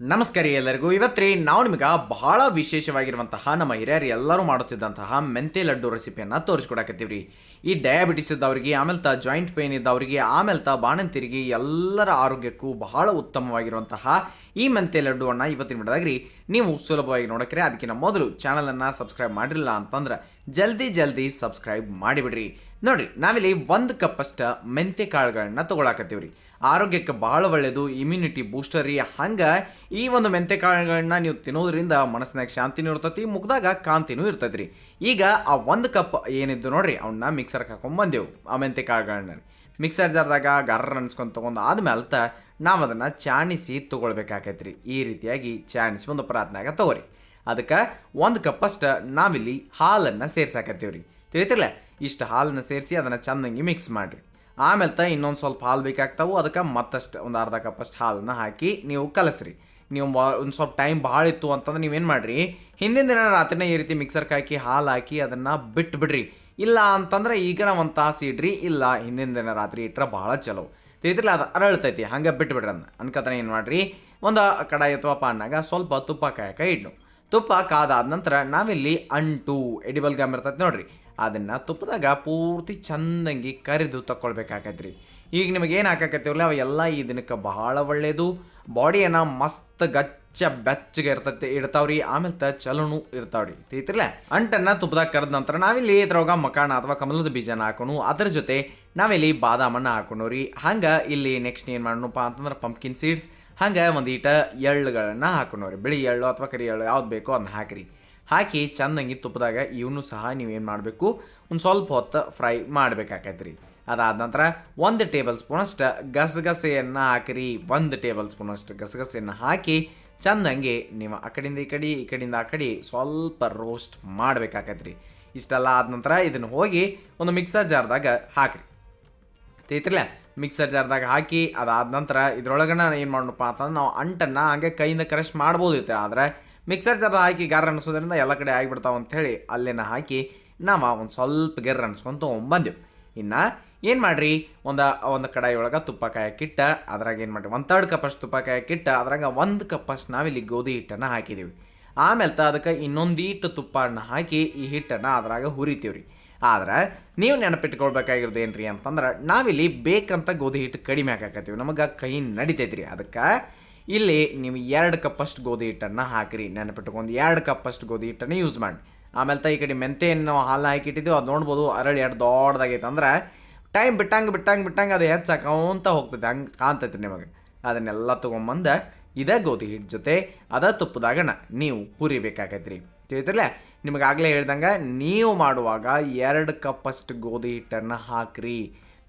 ನಮಸ್ಕಾರ ಎಲ್ಲರಿಗೂ. ಇವತ್ತ್ರಿ ನಾವು ನಿಮಗೆ ಬಹಳ ವಿಶೇಷವಾಗಿರುವಂತಹ ನಮ್ಮ ಹಿರಿಯರು ಎಲ್ಲರೂ ಮಾಡುತ್ತಿದ್ದಂತಹ ಮೆಂತೆ ಲಡ್ಡು ರೆಸಿಪಿಯನ್ನು ತೋರಿಸ್ಕೊಡಕತ್ತೀವ್ರಿ. ಈ ಡಯಾಬಿಟಿಸ್ ಇದ್ದವ್ರಿಗೆ, ಆಮೇಲೆ ತ ಜಾಯಿಂಟ್ ಪೇನ್ ಇದ್ದವ್ರಿಗೆ, ಆಮೇಲೆ ತ ಬಾಣಂತಿರಿಗೆ ಎಲ್ಲರ ಆರೋಗ್ಯಕ್ಕೂ ಬಹಳ ಉತ್ತಮವಾಗಿರುವಂತಹ ಈ ಮೆಂತೆ ಲಡ್ಡುವನ್ನು ಇವತ್ತಿನ ಬಿಡದಾಗ್ರಿ ನೀವು ಸುಲಭವಾಗಿ ನೋಡಕ್ರೆ ಅದಕ್ಕಿಂತ ಮೊದಲು ಚಾನಲನ್ನು ಸಬ್ಸ್ಕ್ರೈಬ್ ಮಾಡಿರಲಿಲ್ಲ ಅಂತಂದ್ರೆ ಜಲ್ದಿ ಜಲ್ದಿ ಸಬ್ಸ್ಕ್ರೈಬ್ ಮಾಡಿಬಿಡ್ರಿ. ನೋಡ್ರಿ, ನಾವಿಲ್ಲಿ ಒಂದು ಕಪ್ಪಷ್ಟು ಮೆಂತೆ ಕಾಳುಗಳನ್ನ ತಗೊಳಕತ್ತೀವ್ರಿ. ಆರೋಗ್ಯಕ್ಕೆ ಬಹಳ ಒಳ್ಳೆಯದು ಇಮ್ಯುನಿಟಿ ಬೂಸ್ಟರ್ ರೀ. ಹಂಗೆ ಈ ಒಂದು ಮೆಂತೆ ಕಾಳುಗಳನ್ನ ನೀವು ತಿನ್ನೋದ್ರಿಂದ ಮನಸ್ಸಿನಾಗ ಶಾಂತಿನೂ ಇರ್ತೈತಿ, ಮುಗ್ದಾಗ ಕಾಂತಿನೂ ಇರ್ತೈತಿ ರೀ ಈಗ ಆ ಒಂದು ಕಪ್ ಏನಿದ್ದು ನೋಡ್ರಿ ಅವನ್ನ ಮಿಕ್ಸರ್ಗೆ ಹಾಕೊಂಡ್ಬಂದೆವು ಆ ಮೆಂತೆ ಕಾಳುಗಳನ್ನ ಮಿಕ್ಸರ್ ಜಾರ್ದಾಗ ಗರ್ರ ಅನ್ಸ್ಕೊಂಡು ತೊಗೊಂಡು ಆದ್ಮೇಲೆ ನಾವು ಅದನ್ನು ಚಾಣಿಸಿ ತೊಗೊಳ್ಬೇಕಾಕೈತ್ರಿ. ಈ ರೀತಿಯಾಗಿ ಚಾಣಿಸಿ ಒಂದು ಪರಾತ್ನಾಗ ತಗೋರಿ. ಅದಕ್ಕೆ ಒಂದು ಕಪ್ಪಷ್ಟು ನಾವಿಲ್ಲಿ ಹಾಲನ್ನು ಸೇರ್ಸಾಕತ್ತೀವಿ ರೀ ತಿಳಿತಿರ್ಲ? ಇಷ್ಟು ಹಾಲನ್ನು ಸೇರಿಸಿ ಅದನ್ನು ಚೆನ್ನಾಗಿ ಮಿಕ್ಸ್ ಮಾಡಿರಿ. ಆಮೇಲೆ ತ ಇನ್ನೊಂದು ಸ್ವಲ್ಪ ಹಾಲು ಬೇಕಾಗ್ತಾವೆ. ಅದಕ್ಕೆ ಮತ್ತಷ್ಟು ಒಂದು ಅರ್ಧ ಕಪ್ಪಷ್ಟು ಹಾಲನ್ನ ಹಾಕಿ ನೀವು ಕಲಸ್ರಿ. ನೀವು ಒಂದು ಸ್ವಲ್ಪ ಟೈಮ್ ಭಾಳ ಇತ್ತು ಅಂತಂದ್ರೆ ನೀವೇನು ಮಾಡಿರಿ? ಹಿಂದಿನ ದಿನ ರಾತ್ರಿನೇ ಈ ರೀತಿ ಮಿಕ್ಸರ್ಗೆ ಹಾಕಿ ಹಾಲು ಹಾಕಿ ಅದನ್ನು ಬಿಟ್ಟು ಬಿಡ್ರಿ ಇಲ್ಲ ಅಂತಂದ್ರೆ ಈಗ ಒಂದು ತಾಸು ಇಡ್ರಿ. ಇಲ್ಲ ಹಿಂದಿನ ದಿನ ರಾತ್ರಿ ಇಟ್ಟರೆ ಭಾಳ ಚಲೋ. ತಿಳಿತಿರ್ಲ ಅದು ಅರಳ್ತೈತಿ. ಹಂಗೆ ಬಿಟ್ಟು ಬಿಡ್ರಿ ಅದನ್ನ ಅನ್ಕತನ ಏನು ಮಾಡಿರಿ? ಒಂದು ಕಡಾಯಿ ಅಥವಾ ಪಾನ್ನಾಗ ಸ್ವಲ್ಪ ತುಪ್ಪ ಕಾಯಕ ಇಡ್ನು ತುಪ್ಪ ಕಾದಾದ ನಂತರ ನಾವಿಲ್ಲಿ ಅಂಟು, ಎಡಿಬಲ್ ಗಮ್ ಇರ್ತೈತೆ ನೋಡ್ರಿ. ಅದನ್ನು ತುಪ್ಪದಾಗ ಪೂರ್ತಿ ಚಂದಂಗಿ ಕರಿದು ತಗೊಳ್ಬೇಕಾಗತ್ರಿ ಈಗ ನಿಮಗೆ ಏನು ಹಾಕಾಕತ್ತೀವಲ್ಲ ಅವೆಲ್ಲ ಈ ದಿನಕ್ಕೆ ಬಹಳ ಒಳ್ಳೆಯದು ಬಾಡಿಯನ್ನು ಮಸ್ತ್ ಗಚ್ಚ ಬೆಚ್ಚಗೆ ಇರ್ತೈತೆ, ಇಡ್ತಾವ್ರಿ. ಆಮೇಲೆ ತ ಚಲೋನು ಇರ್ತಾವ್ರಿ. ತಿಳಿತಿರ್ಲ? ಅಂಟನ್ನು ತುಪ್ಪದಾಗ ಕರೆದ ನಂತರ ನಾವಿಲ್ಲಿ ಇದ್ರೊಳಗ ಮಕಾಣ ಅಥವಾ ಕಮಲದ ಬೀಜನ ಹಾಕೋಣ. ಅದ್ರ ಜೊತೆ ನಾವಿಲ್ಲಿ ಬಾದಾಮನ್ನ ರೀ ಹಂಗೆ ಇಲ್ಲಿ ನೆಕ್ಸ್ಟ್ ಏನು ಮಾಡೋಣಪ್ಪ ಅಂತಂದ್ರೆ ಪಂಪ್ಕಿನ್ ಸೀಡ್ಸ್ ಹಂಗೆ ಒಂದು ಈಟ ಹಾಕೊಂಡು ರೀ ಬಿಳಿ ಎಳ್ಳು ಅಥವಾ ಕರಿ ಎಳ್ಳು ಯಾವ್ದು ಬೇಕೋ ಅದನ್ನ ಹಾಕಿರಿ. ಹಾಕಿ ಚಂದಂಗಿ ತುಪ್ಪದಾಗ ಇವನು ಸಹ ನೀವೇನು ಮಾಡಬೇಕು? ಒಂದು ಸ್ವಲ್ಪ ಹೊತ್ತು ಫ್ರೈ ಮಾಡಬೇಕಾಕೈತ್ರಿ. ಅದಾದ ನಂತರ ಒಂದು ಟೇಬಲ್ ಸ್ಪೂನಷ್ಟು ಗಸಗಸೆಯನ್ನು ಹಾಕಿರಿ. ಒಂದು ಟೇಬಲ್ ಸ್ಪೂನಷ್ಟು ಗಸಗಸೆಯನ್ನು ಹಾಕಿ ಚಂದಂಗೆ ನೀವು ಆ ಕಡೆಯಿಂದ ಈ ಕಡೆ, ಈ ಕಡೆಯಿಂದ ಆ ಕಡೆ ಸ್ವಲ್ಪ ರೋಸ್ಟ್ ಮಾಡಬೇಕಾಕೈತ್ರಿ. ಇಷ್ಟೆಲ್ಲ ಆದ ನಂತರ ಇದನ್ನು ಹೋಗಿ ಒಂದು ಮಿಕ್ಸರ್ ಜಾರ್ದಾಗ ಹಾಕಿರಿ. ತಿಳಿತಿರ್ಲ ಮಿಕ್ಸರ್ ಜಾರ್ದಾಗ ಹಾಕಿ ಅದಾದ ನಂತರ ಇದ್ರೊಳಗನ ಏನು ಮಾಡೋಣಪ್ಪ ಅಂತಂದ್ರೆ ನಾವು ಅಂಟನ್ನು ಹಂಗೆ ಕೈಯಿಂದ ಕ್ರಶ್ ಮಾಡ್ಬೋದಿತ್ತು. ಆದರೆ ಮಿಕ್ಸರ್ ಜಬ ಹಾಕಿ ಗಾರ ಅನಿಸೋದ್ರಿಂದ ಎಲ್ಲ ಕಡೆ ಆಗಿಬಿಡ್ತಾವ ಅಂಥೇಳಿ ಅಲ್ಲಿನ ಹಾಕಿ ನಾವು ಒಂದು ಸ್ವಲ್ಪ ಗೆರ್ರ ಅನ್ಸ್ಕೊಂತ ಬಂದೆವು ಇನ್ನು ಏನು ಮಾಡ್ರಿ? ಒಂದು ಒಂದು ಕಡಾಯಿ ಒಳಗೆ ತುಪ್ಪ ಕಾಯಕ್ಕಿಟ್ಟ ಅದ್ರಾಗ ಏನು ಮಾಡ್ರಿ? ಒಂದು ತರ್ಡ್ ಕಪ್ಪಷ್ಟು ತುಪ್ಪ ಕಾಯಕ್ಕಿಟ್ಟ ಅದ್ರಾಗ ಒಂದು ಕಪ್ಪಷ್ಟು ನಾವಿಲ್ಲಿ ಗೋಧಿ ಹಿಟ್ಟನ್ನು ಹಾಕಿದ್ದೀವಿ ಆಮೇಲೆ ತ ಅದಕ್ಕೆ ಇನ್ನೊಂದೀಟು ತುಪ್ಪನ ಹಾಕಿ ಈ ಹಿಟ್ಟನ್ನು ಅದ್ರಾಗ ಹುರಿತೀವಿ ರೀ ಆದ್ರೆ ನೀವು ನೆನಪಿಟ್ಕೊಳ್ಬೇಕಾಗಿರೋದು ಏನು ರೀ ಅಂತಂದ್ರೆ ನಾವಿಲ್ಲಿ ಬೇಕಂತ ಗೋಧಿ ಹಿಟ್ಟು ಕಡಿಮೆ ಹಾಕಾಕತ್ತೀವಿ. ನಮಗೆ ಕೈ ನಡಿತೈತೆ ರೀ ಅದಕ್ಕೆ ಇಲ್ಲಿ ನೀವು ಎರಡು ಕಪ್ಪಷ್ಟು ಗೋಧಿ ಹಿಟ್ಟನ್ನು ಹಾಕಿರಿ, ನೆನಪಿಟ್ಕೊಂಡು ಎರಡು ಕಪ್ಪಷ್ಟು ಗೋಧಿ ಹಿಟ್ಟನ್ನು ಯೂಸ್ ಮಾಡಿ ಆಮೇಲೆ ತ ಈ ಕಡೆ ಮೆಂತೆಯನ್ನು ನಾವು ಹಾಲು ಹಾಕಿಟ್ಟಿದ್ದೀವಿ, ಅದು ನೋಡ್ಬೋದು ಅರಳಿ ಎರಡು ದೊಡ್ಡದಾಗೈತೆ. ಅಂದ್ರೆ ಟೈಮ್ ಬಿಟ್ಟಂಗೆ ಬಿಟ್ಟಂಗೆ ಬಿಟ್ಟಂಗೆ ಅದು ಹೆಚ್ಚಾಕೊಂತ ಹೋಗ್ತೈತೆ, ಹಂಗೆ ಕಾಣ್ತೈತೆ ನಿಮಗೆ. ಅದನ್ನೆಲ್ಲ ತೊಗೊಂಬಂದ ಇದೇ ಗೋಧಿ ಹಿಟ್ಟು ಜೊತೆ ಅದ ತುಪ್ಪದಾಗಣ ನೀವು ಹುರಿಬೇಕಾಗೈತ್ರಿ ನಿಮಗೆ ನಿಮಗಾಗಲೇ ಹೇಳ್ದಂಗೆ ನೀವು ಮಾಡುವಾಗ ಎರಡು ಕಪ್ಪಷ್ಟು ಗೋಧಿ ಹಿಟ್ಟನ್ನು ಹಾಕ್ರಿ.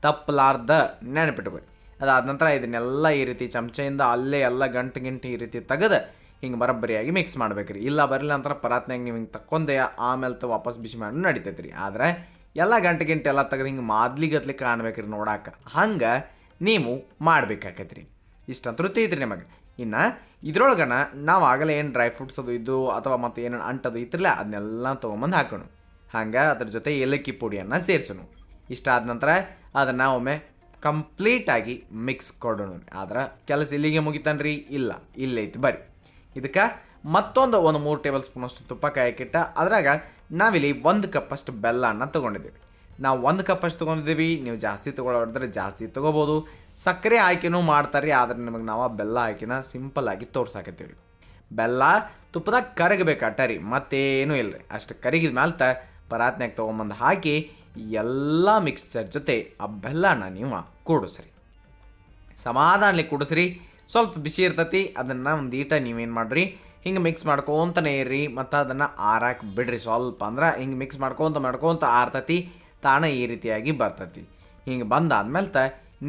ತಪ್ಪಲಾರ್ದ ನೆನಪಿಟ್ಕೊರಿ ಅದಾದ ನಂತರ ಇದನ್ನೆಲ್ಲ ಈ ರೀತಿ ಚಮಚೆಯಿಂದ ಅಲ್ಲೇ ಎಲ್ಲ ಗಂಟು ಗಿಂಟು ಈ ರೀತಿ ತೆಗೆದು ಹಿಂಗೆ ಬರಬ್ಬರಿಯಾಗಿ ಮಿಕ್ಸ್ ಮಾಡ್ಬೇಕ್ರಿ. ಇಲ್ಲ ಬರಲಿಲ್ಲ ಅಂದ್ರೆ ಪರಾತ್ನಾಗ ನೀವು ಹಿಂಗೆ ತಕ್ಕೊಂಡೆ, ಆಮೇಲೆ ತ ವಾಪಸ್ ಬಿಸಿ ಮಾಡಿ ನಡಿತೈತೆ ರೀ ಆದರೆ ಎಲ್ಲ ಗಂಟು ಗಿಂಟೆ ಎಲ್ಲ ತೆಗೆದು ಹಿಂಗೆ ಮಾದ್ಲಿಗತ್ಲಿ ಕಾಣ್ಬೇಕ್ರಿ ನೋಡಾಕ. ಹಂಗೆ ನೀವು ಮಾಡ್ಬೇಕಾಕೈತ್ರಿ. ಇಷ್ಟಂತೂ ತಿಳಿತ್ರಿ ನಿಮಗೆ. ಇನ್ನು ಇದ್ರೊಳಗನ ನಾವು ಆಗಲೇ ಏನು ಡ್ರೈ ಫ್ರೂಟ್ಸ್ ಅದು ಇದ್ದು ಅಥವಾ ಮತ್ತು ಏನೇನು ಅಂಟದು ಇತ್ತಿರಲ್ಲ ಅದನ್ನೆಲ್ಲ ತೊಗೊಂಬಂದು ಹಾಕೋಣ. ಹಂಗೆ ಅದ್ರ ಜೊತೆ ಏಲಕ್ಕಿ ಪುಡಿಯನ್ನು ಸೇರಿಸೋಣ. ಇಷ್ಟ ಆದ ನಂತರ ಅದನ್ನು ಒಮ್ಮೆ ಕಂಪ್ಲೀಟಾಗಿ ಮಿಕ್ಸ್ ಕೊಡೋಣ. ಆದ್ರೆ ಕೆಲಸ ಇಲ್ಲಿಗೆ ಮುಗಿತಾನ್ರಿ? ಇಲ್ಲ ಇಲ್ಲೈತಿ ಬರ್ರಿ. ಇದಕ್ಕೆ ಮತ್ತೊಂದು ಒಂದು ಮೂರು ಟೇಬಲ್ ಸ್ಪೂನಷ್ಟು ತುಪ್ಪ ಕಾಯಕ್ಕಿಟ್ಟ ಅದ್ರಾಗ ನಾವಿಲ್ಲಿ ಒಂದು ಕಪ್ಪಷ್ಟು ಬೆಲ್ಲನ ತೊಗೊಂಡಿದ್ದೀವಿ. ನಾವು ಒಂದು ಕಪ್ಪಷ್ಟು ತೊಗೊಂಡಿದ್ದೀವಿ. ನೀವು ಜಾಸ್ತಿ ತೊಗೊಳೋದ್ರೆ ಜಾಸ್ತಿ ತೊಗೋಬೋದು. ಸಕ್ಕರೆ ಆಯ್ಕೆನೂ ಮಾಡ್ತಾರೆ ಆದ್ರೆ ನಿಮಗೆ ನಾವು ಆ ಬೆಲ್ಲ ಆಯ್ಕೆನ ಸಿಂಪಲ್ ಆಗಿ ತೋರ್ಸಾಕತ್ತೀವಿ ರೀ ಬೆಲ್ಲ ತುಪ್ಪದಾಗ ಕರಗಬೇಕಟ್ಟ ರೀ ಮತ್ತೇನೂ ಇಲ್ಲ ರೀ ಅಷ್ಟು ಕರಗಿದ ಮೇಲೆ ತ ಪರಾತ್ನಾಗ ತೊಗೊಂಬಂದು ಹಾಕಿ ಎಲ್ಲ ಮಿಕ್ಸ್ಚರ್ ಜೊತೆ ಆ ಬೆಲ್ಲನ ನೀವು ಕೂಡಿಸ್ರಿ. ಸಮಾಧಾನಲಿ ಕೂಡಿಸ್ರಿ. ಸ್ವಲ್ಪ ಬಿಸಿ ಇರ್ತತಿ, ಅದನ್ನು ಒಂದು ಈಟ ನೀವೇನು ಮಾಡ್ರಿ, ಹಿಂಗೆ ಮಿಕ್ಸ್ ಮಾಡ್ಕೊತನೇ ಇರ್ರಿ, ಮತ್ತು ಅದನ್ನು ಆರಾಕೆ ಬಿಡ್ರಿ ಸ್ವಲ್ಪ ಅಂದ್ರೆ ಹಿಂಗೆ ಮಿಕ್ಸ್ ಮಾಡ್ಕೊತ ಮಾಡ್ಕೊತ ಆರ್ತತಿ, ತಾಣ ಈ ರೀತಿಯಾಗಿ ಬರ್ತತಿ. ಹಿಂಗೆ ಬಂದಾದ್ಮೇಲೆ ತ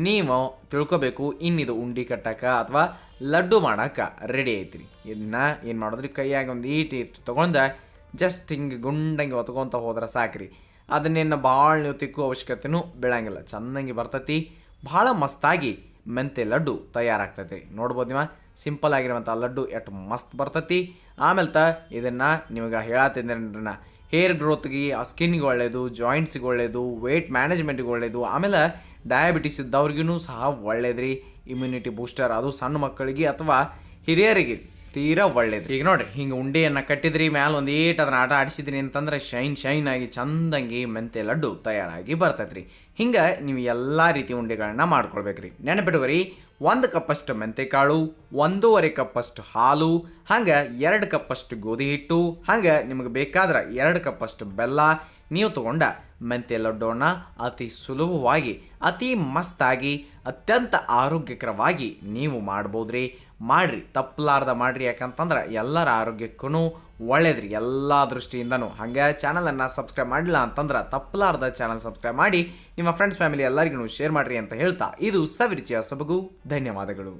ನೀವು ತಿಳ್ಕೊಬೇಕು, ಇನ್ನಿದು ಉಂಡಿ ಕಟ್ಟಕ್ಕೆ ಅಥವಾ ಲಡ್ಡು ಮಾಡೋಕ್ಕೆ ರೆಡಿ ಐತ್ರಿ. ಇದನ್ನ ಏನು ಮಾಡಿದ್ರಿ, ಕೈಯಾಗ ಒಂದು ಈಟಿ ಇಟ್ಟು ತೊಗೊಂಡು ಜಸ್ಟ್ ಹಿಂಗೆ ಗುಂಡಂಗೆ ಒತ್ಕೊತ ಹೋದ್ರೆ ಸಾಕ್ರಿ. ಅದನ್ನೇನು ಭಾಳ ನೀವು ತಿಕ್ಕೋ ಅವಶ್ಯಕತೆನೂ ಬೀಳಂಗಿಲ್ಲ. ಚೆನ್ನಾಗಿ ಬರ್ತೈತಿ. ಭಾಳ ಮಸ್ತಾಗಿ ಮೆಂತೆ ಲಡ್ಡು ತಯಾರಾಗ್ತೈತಿ ನೋಡ್ಬೋದು ನೀವು? ಸಿಂಪಲ್ ಆಗಿರುವಂಥ ಲಡ್ಡು ಎಷ್ಟು ಮಸ್ತ್ ಬರ್ತೈತಿ. ಆಮೇಲೆ ತ ಇದನ್ನು ನಿಮಗೆ ಹೇಳತ್ತಿದ್ದೇನೆ ಹೇರ್ ಗ್ರೋತ್ಗೆ ಸ್ಕಿನ್ಗೆ ಒಳ್ಳೆಯದು ಜಾಯಿಂಟ್ಸ್ಗೆ ಒಳ್ಳೆಯದು ವೆಯ್ಟ್ ಮ್ಯಾನೇಜ್ಮೆಂಟ್ಗೆ ಒಳ್ಳೆಯದು ಆಮೇಲೆ ಡಯಾಬಿಟಿಸ್ ಇದ್ದವ್ರಿಗೂ ಸಹ ಒಳ್ಳೇದ್ರಿ. ಇಮ್ಯುನಿಟಿ ಬೂಸ್ಟರ್ ಅದು ಸಣ್ಣ ಮಕ್ಕಳಿಗೆ ಅಥವಾ ಹಿರಿಯರಿಗೆ ತೀರಾ ಒಳ್ಳೇದು. ಈಗ ನೋಡ್ರಿ, ಹಿಂಗೆ ಉಂಡೆಯನ್ನು ಕಟ್ಟಿದ್ರಿ, ಮ್ಯಾಲ ಒಂದು ಏಟ್ ಅದನ್ನ ಆಟ ಆಡಿಸಿದ್ರಿ ಅಂತಂದ್ರೆ ಶೈನ್ ಶೈನ್ ಆಗಿ ಚಂದಂಗಿ ಮೆಂತೆ ಲಡ್ಡು ತಯಾರಾಗಿ ಬರ್ತೈತ್ರಿ ಹಿಂಗೆ ನೀವು ಎಲ್ಲ ರೀತಿ ಉಂಡೆಗಳನ್ನ ಮಾಡ್ಕೊಳ್ಬೇಕ್ರಿ. ನೆನಪಿಡುವರಿ ಒಂದು ಕಪ್ಪಷ್ಟು ಮೆಂತೆಕಾಳು, ಒಂದೂವರೆ ಕಪ್ಪಷ್ಟು ಹಾಲು, ಹಂಗೆ ಎರಡು ಕಪ್ಪಷ್ಟು ಗೋಧಿ ಹಿಟ್ಟು, ಹಂಗೆ ನಿಮಗೆ ಬೇಕಾದ್ರೆ ಎರಡು ಕಪ್ಪಷ್ಟು ಬೆಲ್ಲ. ನೀವು ತಗೊಂಡ ಮೆಂತೆ ಲಡ್ಡೋನ ಅತಿ ಸುಲಭವಾಗಿ, ಅತಿ ಮಸ್ತಾಗಿ, ಅತ್ಯಂತ ಆರೋಗ್ಯಕರವಾಗಿ ನೀವು ಮಾಡ್ಬೋದ್ರಿ. ಮಾಡ್ರಿ, ತಪ್ಪಲಾರ್ದ ಮಾಡ್ರಿ. ಯಾಕಂತಂದ್ರೆ ಎಲ್ಲರ ಆರೋಗ್ಯಕ್ಕೂ ಒಳ್ಳೇದ್ರಿ, ಎಲ್ಲ ದೃಷ್ಟಿಯಿಂದನೂ. ಹಾಗೆ ಚಾನಲನ್ನು ಸಬ್ಸ್ಕ್ರೈಬ್ ಮಾಡಿಲ್ಲ ಅಂತಂದ್ರೆ ತಪ್ಪಲಾರ್ದ ಚಾನಲ್ ಸಬ್ಸ್ಕ್ರೈಬ್ ಮಾಡಿ, ನಿಮ್ಮ ಫ್ರೆಂಡ್ಸ್ ಫ್ಯಾಮಿಲಿ ಎಲ್ಲರಿಗೂ ಶೇರ್ ಮಾಡಿರಿ ಅಂತ ಹೇಳ್ತಾ, ಇದು ಸವಿರುಚಿಯ ಸೊಬಗು. ಧನ್ಯವಾದಗಳು.